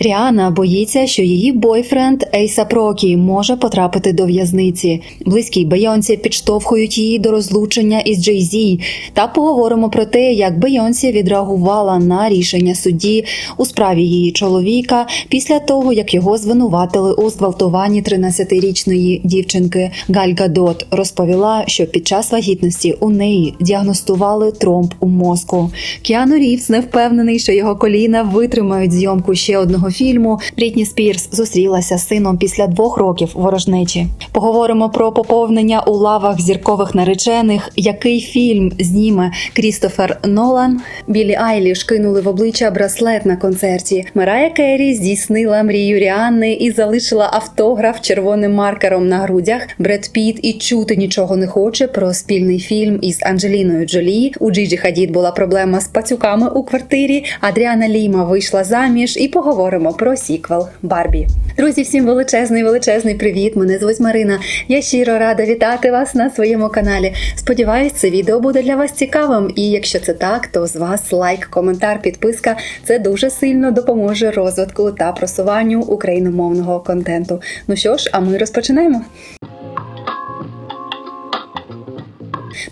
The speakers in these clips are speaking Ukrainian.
Ріана боїться, що її бойфренд Ейса Прокі може потрапити до в'язниці. Близькі Бейонсі підштовхують її до розлучення із Джей Зі. Та поговоримо про те, як Бейонсі відреагувала на рішення судді у справі її чоловіка після того, як його звинуватили у зґвалтуванні 13-річної дівчинки. Галь Гадот розповіла, що під час вагітності у неї діагностували тромб у мозку. Кіану Рівс не впевнений, що його коліна витримають зйомку ще одного фільму. Брітні Спірс зустрілася з сином після двох років ворожнечі. Поговоримо про поповнення у лавах зіркових наречених. Який фільм зніме Крістофер Нолан? Білі Айліш кинули в обличчя браслет на концерті. Марая Керрі здійснила мрію Ріанни і залишила автограф червоним маркером на грудях. Бред Піт і чути нічого не хоче про спільний фільм із Анджеліною Джолі. У Джиджі Хадід була проблема з пацюками у квартирі. Адріана Ліма вийшла заміж і поговоримо про сіквел Барбі. Друзі, всім величезний, величезний привіт! Мене звуть Марина. Я щиро рада вітати вас на своєму каналі. Сподіваюсь, це відео буде для вас цікавим. І якщо це так, то з вас лайк, коментар, підписка. Це дуже сильно допоможе розвитку та просуванню україномовного контенту. Ну що ж, а ми розпочинаємо.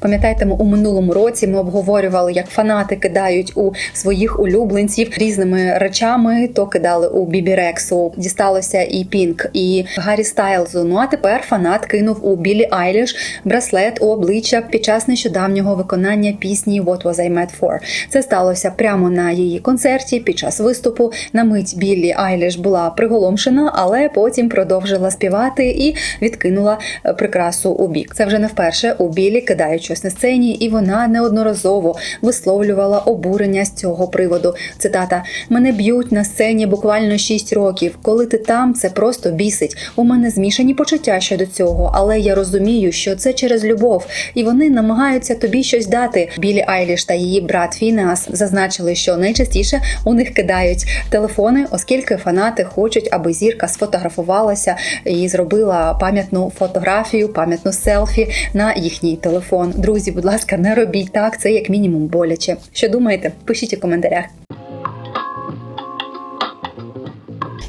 Пам'ятаєте, ми у минулому році ми обговорювали, як фанати кидають у своїх улюбленців різними речами. То кидали у Бібі Рексу, дісталося і Пінк, і Гаррі Стайлзу. Ну а тепер фанат кинув у Білі Айліш браслет у обличчя під час нещодавнього виконання пісні «What was I made for?». Це сталося прямо на її концерті під час виступу. На мить Білі Айліш була приголомшена, але потім продовжила співати і відкинула е, прикрасу у бік. Це вже не вперше у Білі кидають щось на сцені, і вона неодноразово висловлювала обурення з цього приводу. Цитата: Мене б'ють на сцені буквально 6 років. Коли ти там, це просто бісить. У мене змішані почуття щодо цього, але я розумію, що це через любов, і вони намагаються тобі щось дати. Білі Айліш та її брат Фінеас зазначили, що найчастіше у них кидають телефони, оскільки фанати хочуть, аби зірка сфотографувалася і зробила пам'ятну фотографію, пам'ятну селфі на їхній телефон. Друзі, будь ласка, не робіть так. Це як мінімум боляче. Що думаєте? Пишіть у коментарях.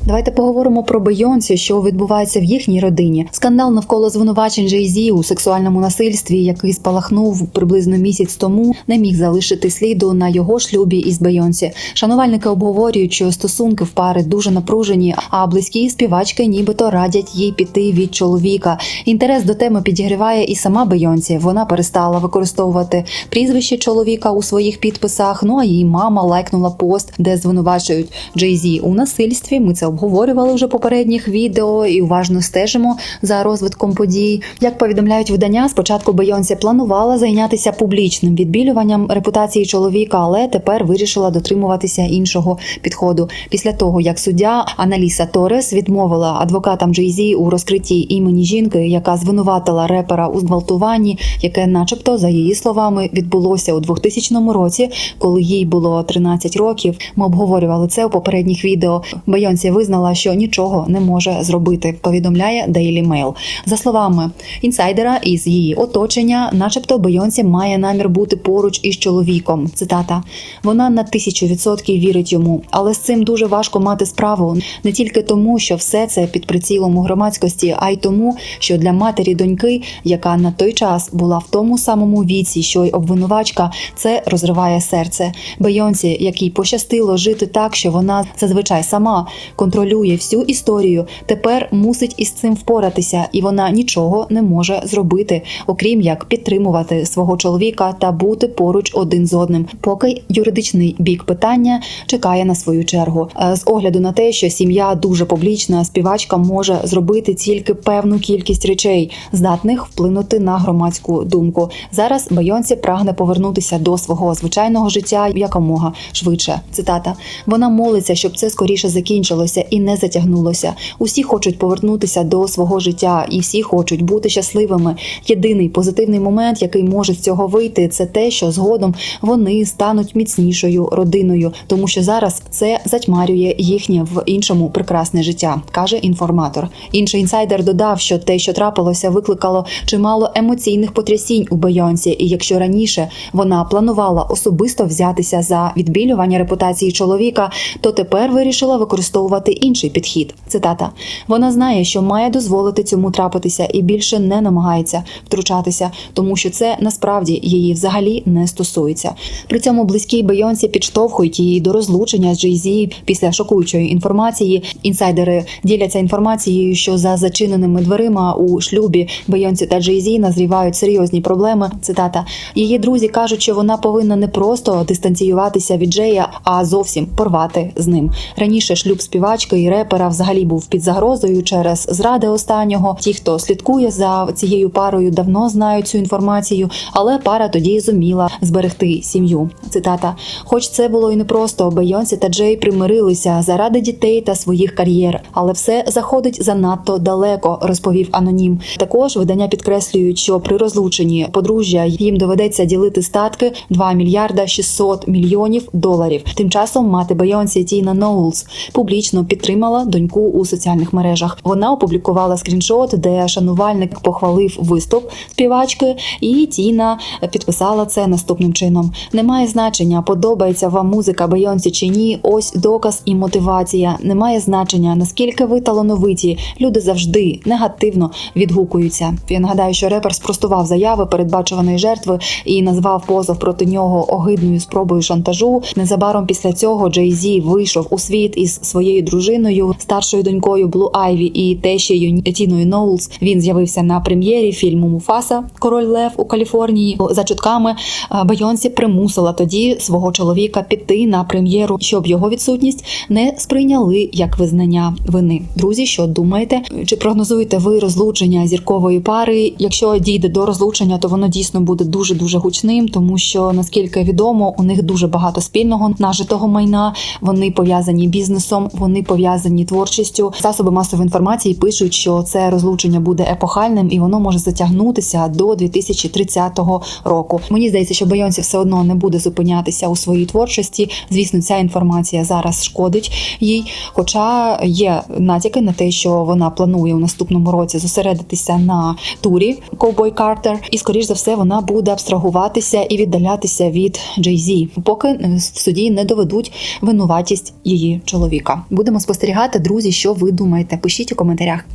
Давайте поговоримо про Бейонсі, що відбувається в їхній родині. Скандал навколо звинувачень Jay-Z у сексуальному насильстві, який спалахнув приблизно місяць тому, не міг залишити сліду на його шлюбі із Бейонсі. Шанувальники обговорюють, що стосунки в пари дуже напружені, а близькі співачки нібито радять їй піти від чоловіка. Інтерес до теми підігріває і сама Бейонсі. Вона перестала використовувати прізвище чоловіка у своїх підписах. Ну а її мама лайкнула пост, де звинувачують Jay-Z у насильстві. Ми це обговорювали вже попередніх відео і уважно стежимо за розвитком подій. Як повідомляють видання, спочатку Бейонсі планувала зайнятися публічним відбілюванням репутації чоловіка, але тепер вирішила дотримуватися іншого підходу. Після того, як суддя Аналіса Торес відмовила адвокатам Jay-Z у розкритті імені жінки, яка звинуватила репера у зґвалтуванні, яке, начебто, за її словами, відбулося у 2000 році, коли їй було 13 років. Ми обговорювали це у попередніх відео. Бейонсі визнала, що нічого не може зробити. Повідомляє Daily Mail. За словами інсайдера із її оточення, начебто Бейонсі має намір бути поруч із чоловіком. Цитата: вона на тисячу відсотків вірить йому, але з цим дуже важко мати справу не тільки тому, що все це під прицілом у громадськості, а й тому, що для матері доньки, яка на той час була в тому самому віці, що й обвинувачка, це розриває серце. Бейонсі, якій пощастило жити так, що вона зазвичай сама контролює всю історію, тепер мусить із цим впоратися, і вона нічого не може зробити, окрім як підтримувати свого чоловіка та бути поруч один з одним, поки юридичний бік питання чекає на свою чергу. Е, З огляду на те, що сім'я дуже публічна, співачка може зробити тільки певну кількість речей, здатних вплинути на громадську думку. Зараз Бейонсі прагне повернутися до свого звичайного життя якомога швидше. Цитата: вона молиться, щоб це скоріше закінчилося, почалося і не затягнулося. Усі хочуть повернутися до свого життя, і всі хочуть бути щасливими. Єдиний позитивний момент, який може з цього вийти, це те, що згодом вони стануть міцнішою родиною, тому що зараз це затьмарює їхнє в іншому прекрасне життя, каже інформатор. Інший інсайдер додав, що те, що трапилося, викликало чимало емоційних потрясінь у Бейонсі, і якщо раніше вона планувала особисто взятися за відбілювання репутації чоловіка, то тепер вирішила використовувати інший підхід. Цитата: вона знає, що має дозволити цьому трапитися, і більше не намагається втручатися, тому що це насправді її взагалі не стосується. При цьому близькі Бейонсі підштовхують її до розлучення з Jay-Z після шокуючої інформації. Інсайдери діляться інформацією, що за зачиненими дверима у шлюбі Бейонсі та Jay-Z назрівають серйозні проблеми. Цитата: її друзі кажуть, що вона повинна не просто дистанціюватися від Джея, а зовсім порвати з ним. Раніше шлюб співачки і репера взагалі був під загрозою через зради останнього. Ті, хто слідкує за цією парою, давно знають цю інформацію, але пара тоді зуміла зберегти сім'ю. Цитата: хоч це було і непросто, Бейонсі та Джей примирилися заради дітей та своїх кар'єр, але все заходить занадто далеко, розповів анонім. Також видання підкреслюють, що при розлученні подружжя їм доведеться ділити статки 2 мільярда 600 мільйонів доларів. Тим часом мати Бейонсі Тіна Ноулс публічно підтримала доньку у соціальних мережах. Вона опублікувала скріншот, де шанувальник похвалив виступ співачки, і Тіна підписала це наступним чином: немає значення, подобається вам музика Бейонсі чи ні. Ось доказ і мотивація. Немає значення, наскільки ви талановиті. Люди завжди негативно відгукуються. Я нагадаю, що репер спростував заяви передбачуваної жертви і назвав позов проти нього огидною спробою шантажу. Незабаром після цього Джей Зі вийшов у світ із своєю дружиною, старшою донькою Блу Айві і тещею Тіною Ноулс. Він з'явився на прем'єрі фільму Муфаса Король Лев у Каліфорнії. За чутками е, Бейонсі примусила тоді свого чоловіка піти на прем'єру, щоб його відсутність не сприйняли як визнання вини. Друзі, що думаєте? Чи прогнозуєте ви розлучення зіркової пари? Якщо дійде до розлучення, то воно дійсно буде дуже дуже гучним, тому що наскільки відомо, у них дуже багато спільного нажитого майна. Вони пов'язані бізнесом, вони пов'язані творчістю. Засоби масової інформації пишуть, що це розлучення буде епохальним і воно може затягнутися до 2030 року. Мені здається, що Бейонсі все одно не буде зупинятися у своїй творчості. Звісно, ця інформація зараз шкодить їй. Хоча є натяки на те, що вона планує у наступному році зосередитися на турі Ковбой Картер, і скоріш за все вона буде абстрагуватися і віддалятися від Jay-Z, поки е, в суді не доведуть винуватість її чоловіка. Будемо спостерігати, друзі, що ви думаєте. Пишіть у коментарях.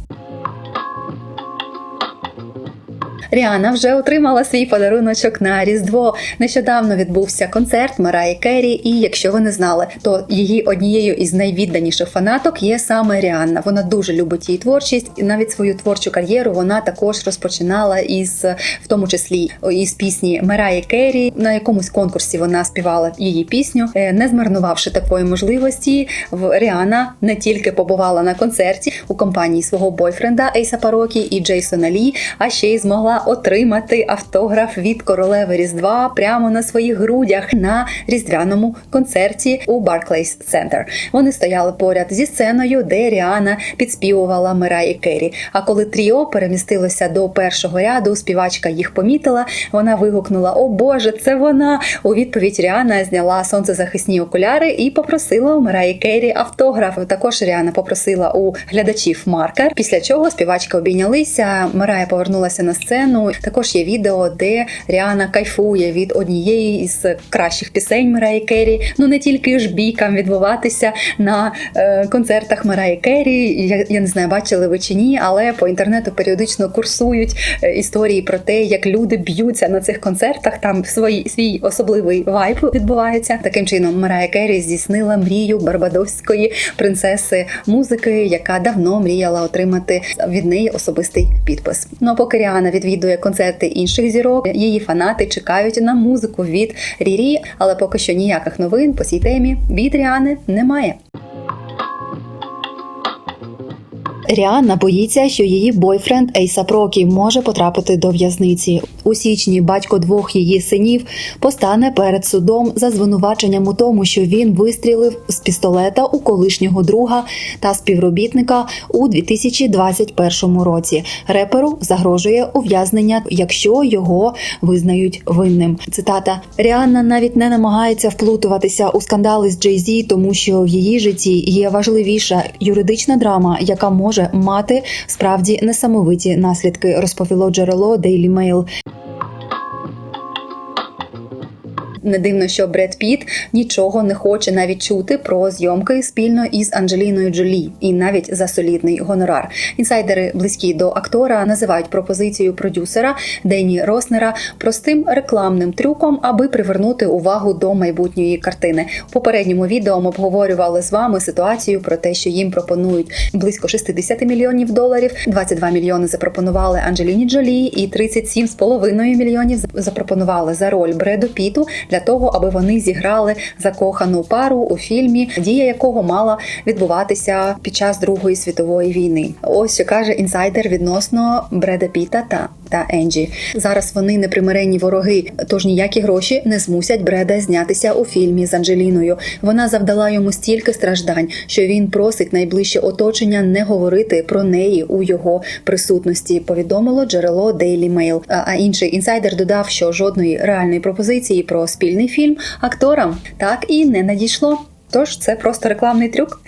Ріана вже отримала свій подаруночок на Різдво. Нещодавно відбувся концерт Мараї Керрі, і якщо ви не знали, то її однією із найвідданіших фанаток є саме Ріанна. Вона дуже любить її творчість, і навіть свою творчу кар'єру вона також розпочинала із, в тому числі, із пісні Мараї Керрі. На якомусь конкурсі вона співала її пісню, Е, не змарнувавши такої можливості. Ріана не тільки побувала на концерті у компанії свого бойфренда Ейса Парокі і Джейсона Лі, а ще й змогла отримати автограф від королеви Різдва прямо на своїх грудях на різдвяному концерті у Barclays Center. Вони стояли поряд зі сценою, де Ріана підспівувала Мираї Керрі. А коли тріо перемістилося до першого ряду, співачка їх помітила. Вона вигукнула: О Боже, це вона! У відповідь Ріана зняла сонцезахисні окуляри і попросила у Мираї Керрі автограф. Також Ріана попросила у глядачів маркер. Після чого співачки обійнялися. Мирая повернулася на сцену. Також є відео, де Ріана кайфує від однієї із кращих пісень Мираї Керрі. Ну не тільки ж бійкам відбуватися на е, концертах Мираї Керрі. Я, я не знаю, бачили ви чи ні, але по інтернету періодично курсують е, історії про те, як люди б'ються на цих концертах. Там свій, свій особливий вайб відбувається. Таким чином, Марая Керрі здійснила мрію барбадоської принцеси музики, яка давно мріяла отримати від неї особистий підпис. Ну а поки Ріана відвідує концерти інших зірок, її фанати чекають на музику від Рірі, але поки що ніяких новин по цій темі від Ріани немає. Ріанна боїться, що її бойфренд Ейсап Рокі може потрапити до в'язниці. У січні батько двох її синів постане перед судом за звинуваченням у тому, що він вистрілив з пістолета у колишнього друга та співробітника у 2021 році. Реперу загрожує ув'язнення, якщо його визнають винним. Цитата Ріанна навіть не намагається вплутуватися у скандали з Джей Зі, тому що в її житті є важливіша юридична драма, яка може мати справді несамовиті наслідки, розповіло джерело Daily Mail. Не дивно, що Бред Піт нічого не хоче навіть чути про зйомки спільно із Анджеліною Джолі, і навіть за солідний гонорар. Інсайдери близькі до актора називають пропозицію продюсера Дені Роснера простим рекламним трюком, аби привернути увагу до майбутньої картини. В попередньому відео ми обговорювали з вами ситуацію про те, що їм пропонують близько 60 мільйонів доларів. 22 мільйони запропонували Анджеліні Джолі, і 37,5 мільйонів запропонували за роль Бреду Піту для того, аби вони зіграли закохану пару у фільмі, дія якого мала відбуватися під час Другої світової війни. Ось що каже інсайдер відносно Бреда Піта та. Та Енджі зараз вони непримиренні вороги, тож ніякі гроші не змусять Бреда знятися у фільмі з Анджеліною. Вона завдала йому стільки страждань, що він просить найближче оточення не говорити про неї у його присутності. Повідомило джерело Daily Mail. А інший інсайдер додав, що жодної реальної пропозиції про спільний фільм акторам так і не надійшло. Тож це просто рекламний трюк.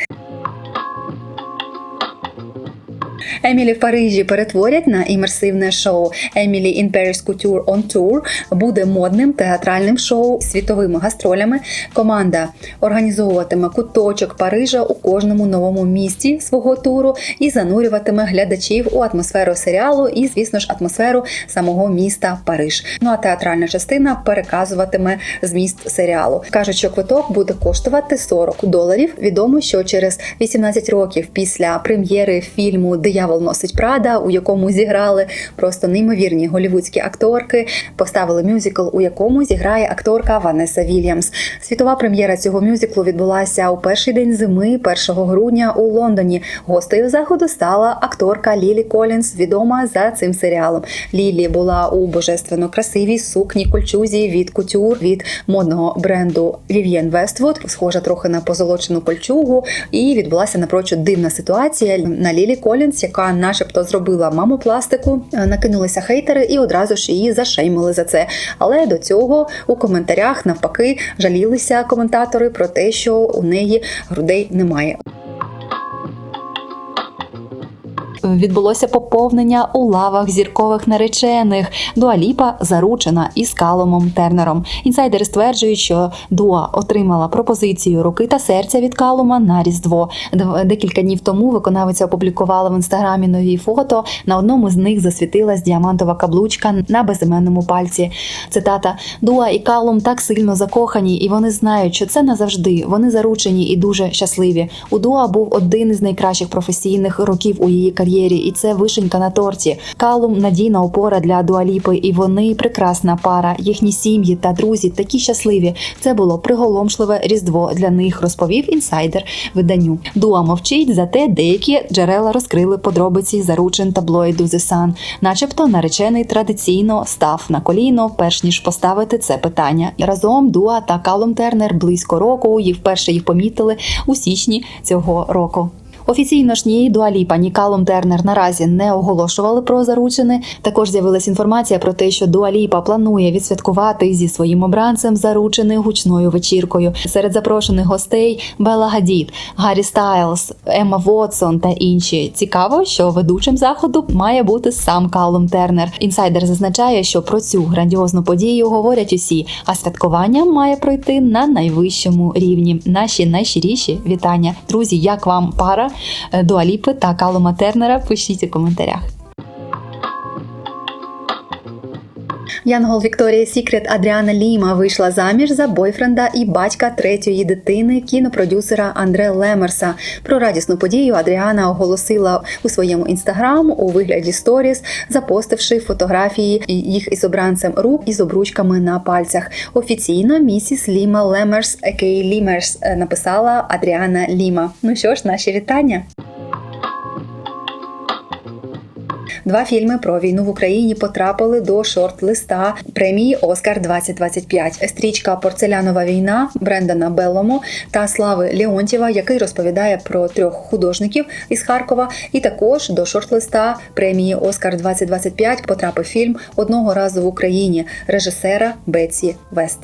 Емілі в Парижі перетворять на імерсивне шоу. Емілі in Paris Couture on Tour буде модним театральним шоу світовими гастролями. Команда організовуватиме куточок Парижа у кожному новому місті свого туру і занурюватиме глядачів у атмосферу серіалу і, звісно ж, атмосферу самого міста Париж. Ну а театральна частина переказуватиме зміст серіалу. кажуть, що квиток буде коштувати 40 доларів. Відомо, що через 18 років після прем'єри фільму Диявол носить Прада, у якому зіграли просто неймовірні голівудські акторки. Поставили мюзикл, у якому зіграє акторка Ванеса Вільямс. Світова прем'єра цього мюзиклу відбулася у перший день зими, 1 грудня у Лондоні. Гостею заходу стала акторка Лілі Колінс, відома за цим серіалом. Лілі була у божественно красивій сукні кольчузі від кутюр від модного бренду Vivienne Westwood, схожа трохи на позолочену кольчугу. І відбулася напрочуд дивна ситуація на Лілі Колінс, яка, начебто, зробила мамопластику. Накинулися хейтери і одразу ж її зашеймили за це. Але до цього у коментарях навпаки жалілися коментатори про те, що у неї грудей немає. Відбулося поповнення у лавах зіркових наречених. Дуаліпа заручена із Каломом Тернером. Інсайдери стверджують, що Дуа отримала пропозицію руки та серця від Калума на різдво. Декілька днів тому виконавиця опублікувала в інстаграмі нові фото. На одному з них засвітилась діамантова каблучка на безіменному пальці. Цитата: Дуа і Калум так сильно закохані, і вони знають, що це назавжди. Вони заручені і дуже щасливі. У Дуа був один із найкращих професійних років у її кар'єрі, і це вишенька на торті. Калум надійна опора для дуаліпи, і вони прекрасна пара. Їхні сім'ї та друзі такі щасливі. Це було приголомшливе різдво для них, розповів інсайдер виданню. Дуа мовчить, зате деякі джерела розкрили подробиці заручин таблоїду The Sun. начебто наречений традиційно став на коліно, перш ніж поставити це питання. Разом Дуа та Калум Тернер близько року їх вперше їх помітили у січні цього року. Офіційно ж ні Дуаліпа, ні Калум Тернер наразі не оголошували про заручини. Також з'явилася інформація про те, що Дуаліпа планує відсвяткувати зі своїм обранцем заручини гучною вечіркою. Серед запрошених гостей Белла Гадід, Гаррі Стайлз, Емма Вотсон та інші. Цікаво, що ведучим заходу має бути сам Калум Тернер. Інсайдер зазначає, що про цю грандіозну подію говорять усі, а святкування має пройти на найвищому рівні. Наші найщиріші вітання. Друзі, як вам пара? Дуаліпи та Калома Тернера. Пишіть у коментарях. Янгол Вікторія Сікрет Адріана Ліма вийшла заміж за бойфренда і батька третьої дитини, кінопродюсера Андре Лемерса. Про радісну подію Адріана оголосила у своєму інстаграм у вигляді сторіс, запостивши фотографії їх із обранцем рук із обручками на пальцях. Офіційно місіс Ліма Лемерс, Екей Лімерс, написала Адріана Ліма. Ну що ж, наші вітання. Два фільми про війну в Україні потрапили до шорт-листа премії Оскар 2025. Стрічка Порцелянова війна Брендана Беллому та Слави Леонтєва, який розповідає про трьох художників із Харкова. І також до шорт-листа премії Оскар 2025 потрапив фільм одного разу в Україні режисера Бетсі Вест.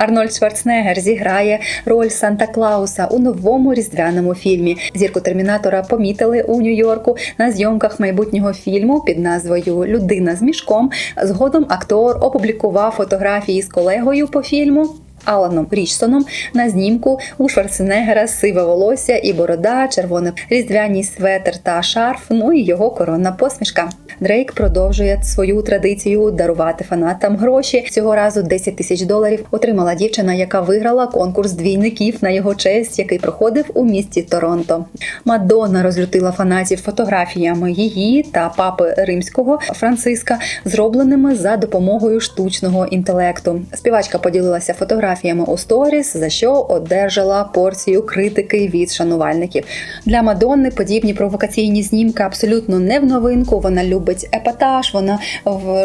Арнольд Шварценеггер зіграє роль Санта Клауса у новому різдвяному фільмі. Зірку термінатора помітили у Нью-Йорку на зйомках майбутнього фільму під назвою Людина з мішком. Згодом актор опублікував фотографії з колегою по фільму. Аланом Річсоном на знімку у Шварценеггера сиве волосся і борода, червоний різдвяний светр та шарф. Ну і його коронна посмішка. Дрейк продовжує свою традицію дарувати фанатам гроші. Цього разу 10 тисяч доларів отримала дівчина, яка виграла конкурс двійників на його честь, який проходив у місті Торонто. Мадонна розлютила фанатів фотографіями її та папи римського Франциска, зробленими за допомогою штучного інтелекту. Співачка поділилася фотографіями у сторіс, за що одержала порцію критики від шанувальників. Для Мадонни подібні провокаційні знімки абсолютно не в новинку. Вона любить епатаж, вона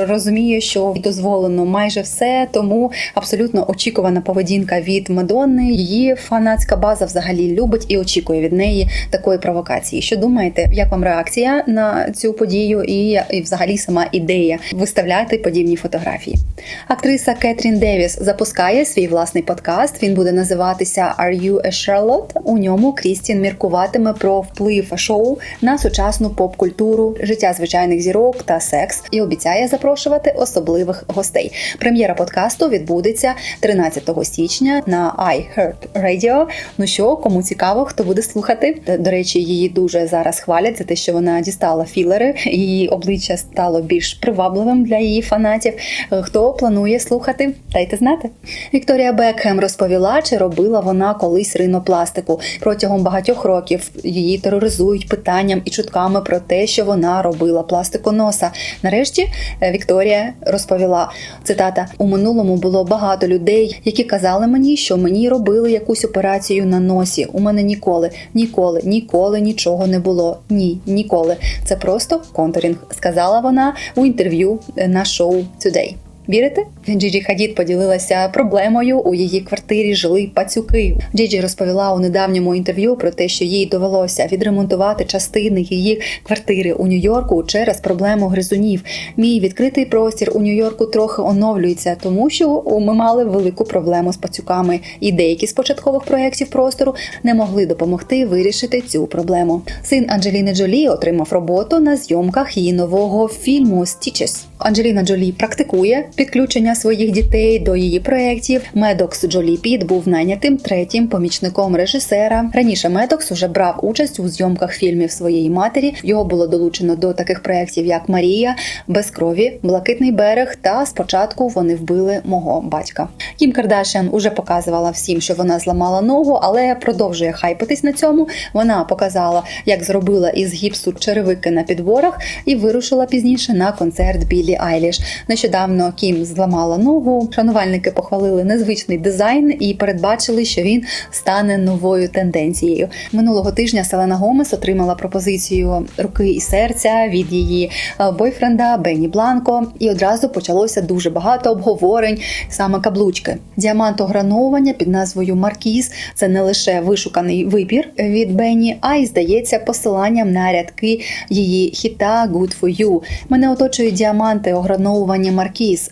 розуміє, що дозволено майже все, тому абсолютно очікувана поведінка від Мадонни. Її фанатська база взагалі любить і очікує від неї такої провокації. Що думаєте, як вам реакція на цю подію і, і взагалі сама ідея виставляти подібні фотографії? Актриса Кетрін Девіс запускає свій власний подкаст. Він буде називатися «Are you a Charlotte?». У ньому Крістін міркуватиме про вплив шоу на сучасну поп-культуру, життя звичайних зірок та секс і обіцяє запрошувати особливих гостей. Прем'єра подкасту відбудеться 13 січня на iHeart Radio. Ну що, кому цікаво, хто буде слухати? До речі, її дуже зараз хвалять за те, що вона дістала філери. Її обличчя стало більш привабливим для її фанатів. Хто планує слухати? Дайте знати. Вікторія Бекхем розповіла, чи робила вона колись ринопластику. Протягом багатьох років її тероризують питанням і чутками про те, що вона робила пластику носа. Нарешті е, Вікторія розповіла цитата: у минулому було багато людей, які казали мені, що мені робили якусь операцію на носі. У мене ніколи, ніколи, ніколи нічого не було. Ні, ніколи. Це просто контурінг, сказала вона у інтерв'ю е, на шоу Today. Вірите? Джіджі Хадід поділилася проблемою. У її квартирі жили пацюки. Джіджі розповіла у недавньому інтерв'ю про те, що їй довелося відремонтувати частини її квартири у Нью-Йорку через проблему гризунів. Мій відкритий простір у Нью-Йорку трохи оновлюється, тому що ми мали велику проблему з пацюками, і деякі з початкових проєктів простору не могли допомогти вирішити цю проблему. Син Анджеліни Джолі отримав роботу на зйомках її нового фільму «Stitches». Анджеліна Джолі практикує підключення своїх дітей до її проєктів. Медокс Джолі Піт був найнятим третім помічником режисера. Раніше Медокс уже брав участь у зйомках фільмів своєї матері. Його було долучено до таких проєктів, як Марія, Без крові, Блакитний берег. Та спочатку вони вбили мого батька. Кім Кардашян уже показувала всім, що вона зламала ногу, але продовжує хайпитись на цьому. Вона показала, як зробила із гіпсу черевики на підборах, і вирушила пізніше на концерт Білі Айліш. Нещодавно Кім зламала ногу. Шанувальники похвалили незвичний дизайн і передбачили, що він стане новою тенденцією. Минулого тижня Селена Гомес отримала пропозицію руки і серця від її е, бойфренда Бенні Бланко, і одразу почалося дуже багато обговорень саме каблучки. Діамантограновування під назвою Маркіз це не лише вишуканий вибір від Бенні, а й здається посиланням на рядки її хіта «Good for you». Мене оточують діаманти ограновування Маркіз.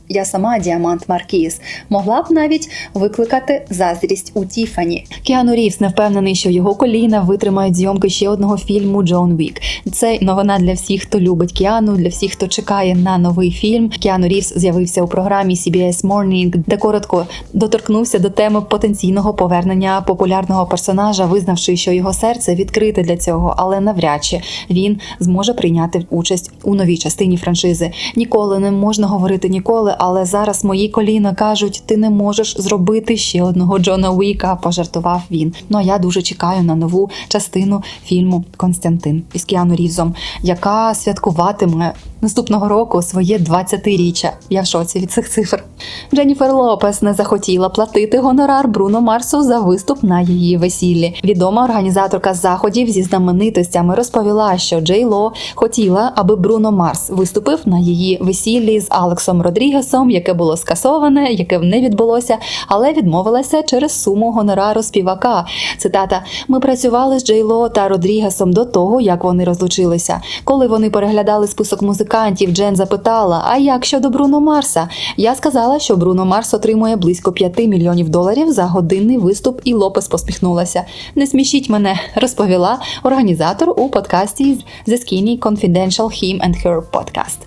Я сама діамант Маркіз могла б навіть викликати заздрість у Тіфані. Кіану Рівс не впевнений, що його коліна витримають зйомки ще одного фільму Джон Вік. Це новина для всіх, хто любить Кіану, для всіх, хто чекає на новий фільм. Кіану Рівс з'явився у програмі CBS Morning, де коротко доторкнувся до теми потенційного повернення популярного персонажа, визнавши, що його серце відкрите для цього, але навряд чи він зможе прийняти участь у новій частині франшизи. Ніколи не можна говорити ніколи, але зараз мої коліна кажуть, ти не можеш зробити ще одного Джона Уіка. Пожартував він. Ну а я дуже чекаю на нову частину фільму Константин із Кіану Різом, яка святкуватиме наступного року своє 20-річчя. Я в шоці від цих цифр. Дженніфер Лопес не захотіла платити гонорар Бруно Марсу за виступ на її весіллі. Відома організаторка заходів зі знаменитостями розповіла, що Джей Ло хотіла, аби Бруно Марс виступив на її весіллі з Алексом Родрігесом, яке було скасоване, яке не відбулося, але відмовилася через суму гонорару співака. Цитата: Ми працювали з Джей Ло та Родрігесом до того, як вони розлучилися. Коли вони переглядали список музикантів, Джен запитала: А як щодо Бруно Марса? Я сказала, що Бруно Марс отримує близько 5 мільйонів доларів за годинний виступ, і Лопес посміхнулася. Не смішіть мене, розповіла організатор у подкасті The Skinny Confidential Him and Her Podcast.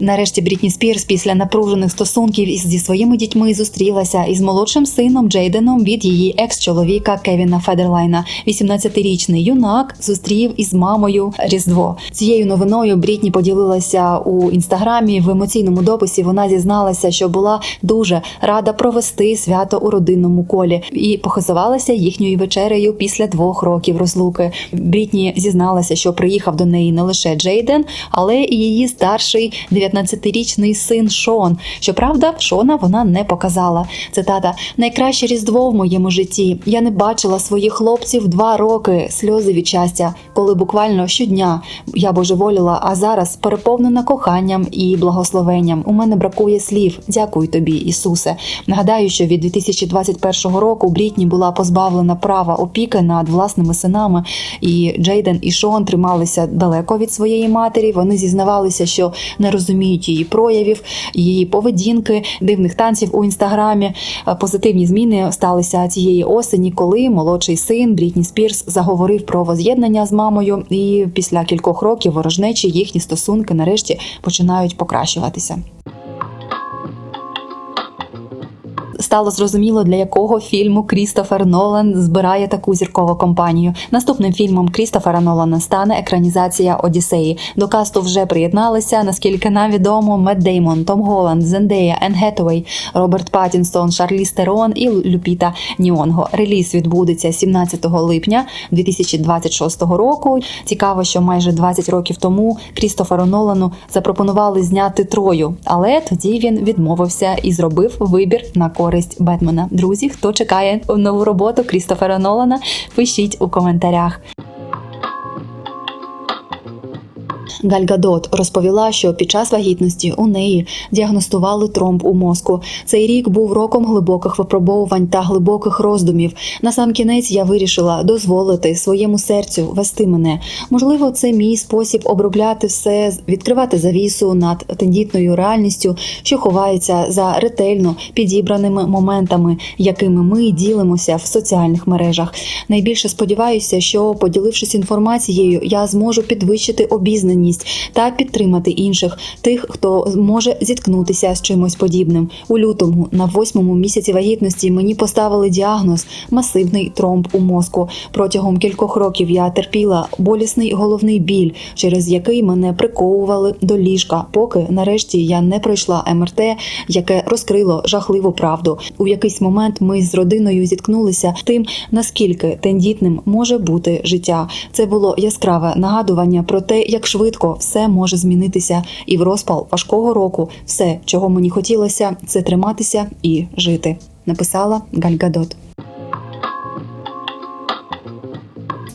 Нарешті Брітні Спірс після напружених стосунків із зі своїми дітьми зустрілася із молодшим сином Джейденом від її екс-чоловіка Кевіна Федерлайна. 18-річний юнак зустрів із мамою Різдво. Цією новиною Брітні поділилася у інстаграмі. В емоційному дописі вона зізналася, що була дуже рада провести свято у родинному колі і похизувалася їхньою вечерею після двох років розлуки. Брітні зізналася, що приїхав до неї не лише Джейден, але і її старший 19-річний син Шон. Щоправда, Шона вона не показала. Цитата: найкраще різдво в моєму житті. Я не бачила своїх хлопців два роки. Сльози від щастя, коли буквально щодня я божеволіла, а зараз переповнена коханням і благословенням. У мене бракує слів. Дякую тобі, Ісусе. Нагадаю, що від 2021 року Брітні була позбавлена права опіки над власними синами, і Джейден і Шон трималися далеко від своєї матері. Вони зізнавалися, що не розуміють її проявів, її поведінки, дивних танців у інстаграмі. Е, Позитивні зміни сталися цієї осені, коли молодший син Брітні Спірс заговорив про воз'єднання з мамою, і після кількох років ворожнечі їхні стосунки нарешті починають покращуватися. Стало зрозуміло, для якого фільму Крістофер Нолан збирає таку зіркову компанію. Наступним фільмом Крістофера Нолана стане екранізація Одіссеї. До касту вже приєдналися, наскільки нам відомо, Мед Деймон, Том Голланд, Зендея, Енн Гетуей, Роберт Паттінсон, Шарлі Стерон і Люпіта Ніонго. Реліз відбудеться 17 липня 2026 року. Цікаво, що майже 20 років тому Крістоферу Нолану запропонували зняти Трою, але тоді він відмовився і зробив вибір на користь Бетмена. Друзі, хто чекає нову роботу Крістофера Нолана, пишіть у коментарях. Галь Гадот розповіла, що під час вагітності у неї діагностували тромб у мозку. Цей рік був роком глибоких випробовувань та глибоких роздумів. На сам кінець я вирішила дозволити своєму серцю вести мене. Можливо, це мій спосіб обробляти все, відкривати завісу над тендітною реальністю, що ховається за ретельно підібраними моментами, якими ми ділимося в соціальних мережах. Найбільше сподіваюся, що поділившись інформацією, я зможу підвищити обізнаність та підтримати інших, тих, хто може зіткнутися з чимось подібним. У лютому, на восьмому місяці вагітності, мені поставили діагноз масивний тромб у мозку. Протягом кількох років я терпіла болісний головний біль, через який мене приковували до ліжка, поки нарешті я не пройшла МРТ, яке розкрило жахливу правду. У якийсь момент ми з родиною зіткнулися тим, наскільки тендітним може бути життя. Це було яскраве нагадування про те, як швидко все може змінитися, і в розпал важкого року все, чого мені хотілося, це триматися і жити. Написала Галь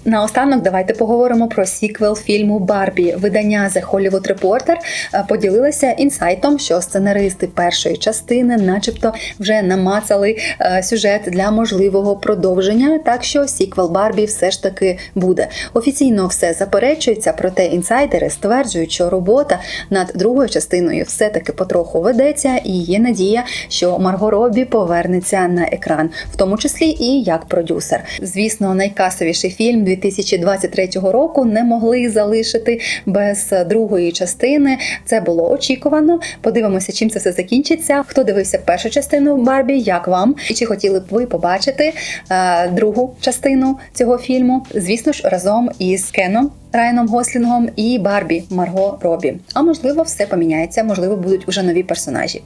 Наостанок давайте поговоримо про сіквел фільму Барбі. Видання The Hollywood Reporter е, поділилися інсайтом, що сценаристи першої частини, начебто, вже намацали е, сюжет для можливого продовження. Так що сіквел Барбі все ж таки буде. Офіційно все заперечується, проте інсайдери стверджують, що робота над другою частиною все-таки потроху ведеться, і є надія, що Марго Робі повернеться на екран, в тому числі і як продюсер. Звісно, найкасовіший фільм 2023 року не могли залишити без другої частини. Це було очікувано. Подивимося, чим це все закінчиться. Хто дивився першу частину Барбі? Як вам? І чи хотіли б ви побачити е, другу частину цього фільму? Звісно ж, разом із Кеном. Райаном Гослінгом і Барбі Марго Робі. А можливо, все поміняється, можливо, будуть уже нові персонажі.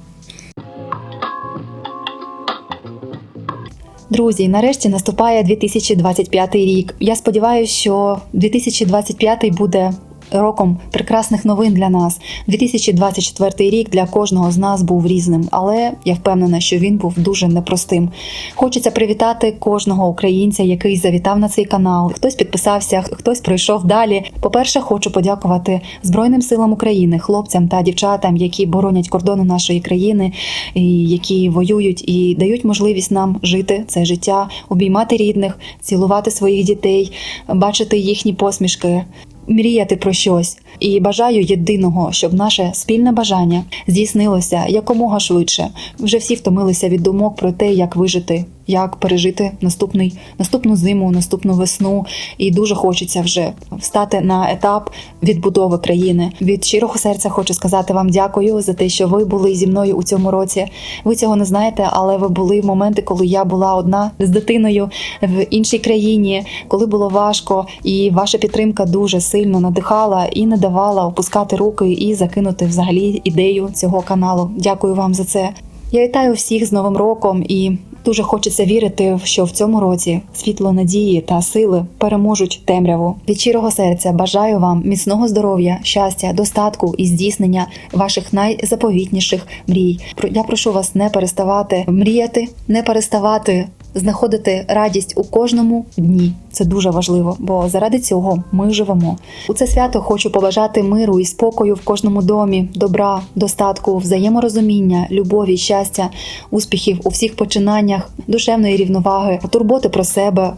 Друзі, нарешті наступає 2025 рік. Я сподіваюся, що 2025 буде роком прекрасних новин для нас. 2024 рік для кожного з нас був різним, але я впевнена, що він був дуже непростим. Хочеться привітати кожного українця, який завітав на цей канал. Хтось підписався, хтось пройшов далі. По-перше, хочу подякувати Збройним силам України, хлопцям та дівчатам, які боронять кордони нашої країни, і які воюють і дають можливість нам жити це життя, обіймати рідних, цілувати своїх дітей, бачити їхні посмішки. Мріяти про щось і бажаю єдиного, щоб наше спільне бажання здійснилося якомога швидше. Вже всі втомилися від думок про те, як вижити, як пережити наступний наступну зиму, наступну весну. І дуже хочеться вже встати на етап відбудови країни. Від щирого серця хочу сказати вам дякую за те, що ви були зі мною у цьому році. Ви цього не знаєте, але ви були моменти, коли я була одна з дитиною в іншій країні, коли було важко, і ваша підтримка дуже сильно надихала і не давала опускати руки і закинути взагалі ідею цього каналу. Дякую вам за це. Я вітаю всіх з Новим роком і дуже хочеться вірити, що в цьому році світло надії та сили переможуть темряву. Від щирого серця бажаю вам міцного здоров'я, щастя, достатку і здійснення ваших найзаповітніших мрій. Я прошу вас не переставати мріяти, не переставати знаходити радість у кожному дні. Це дуже важливо, бо заради цього ми живемо. У це свято хочу побажати миру і спокою в кожному домі, добра, достатку, взаєморозуміння, любові, щастя, успіхів у всіх починаннях, душевної рівноваги, турботи про себе.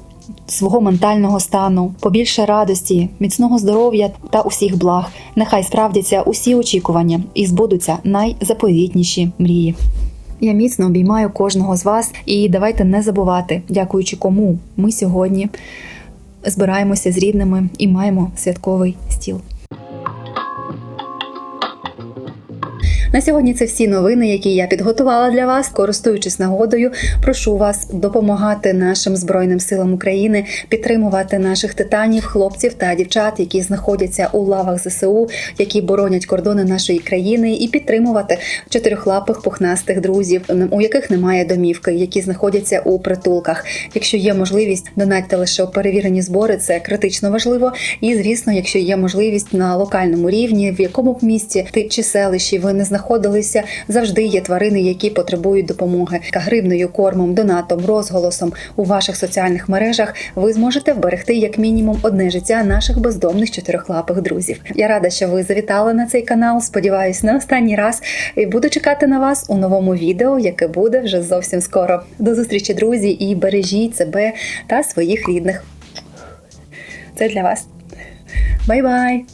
Свого ментального стану, побільше радості, міцного здоров'я та усіх благ. Нехай справдяться усі очікування і збудуться найзаповітніші мрії. Я міцно обіймаю кожного з вас і давайте не забувати, дякуючи кому ми сьогодні збираємося з рідними і маємо святковий стіл. На сьогодні це всі новини, які я підготувала для вас. Користуючись нагодою, прошу вас допомагати нашим збройним силам України, підтримувати наших титанів, хлопців та дівчат, які знаходяться у лавах ЗСУ, які боронять кордони нашої країни, і підтримувати чотирьохлапих пухнастих друзів, у яких немає домівки, які знаходяться у притулках. Якщо є можливість, донатьте лише перевірені збори, це критично важливо. І звісно, якщо є можливість на локальному рівні, в якому б місті ти чи селищі ви не знаходилися, завжди є тварини, які потребують допомоги. Гривною, кормом, донатом, розголосом у ваших соціальних мережах ви зможете вберегти як мінімум одне життя наших бездомних чотирьохлапих друзів. Я рада, що ви завітали на цей канал. Сподіваюсь, на останній раз і буду чекати на вас у новому відео, яке буде вже зовсім скоро. До зустрічі, друзі, і бережіть себе та своїх рідних. Це для вас. Бай-бай!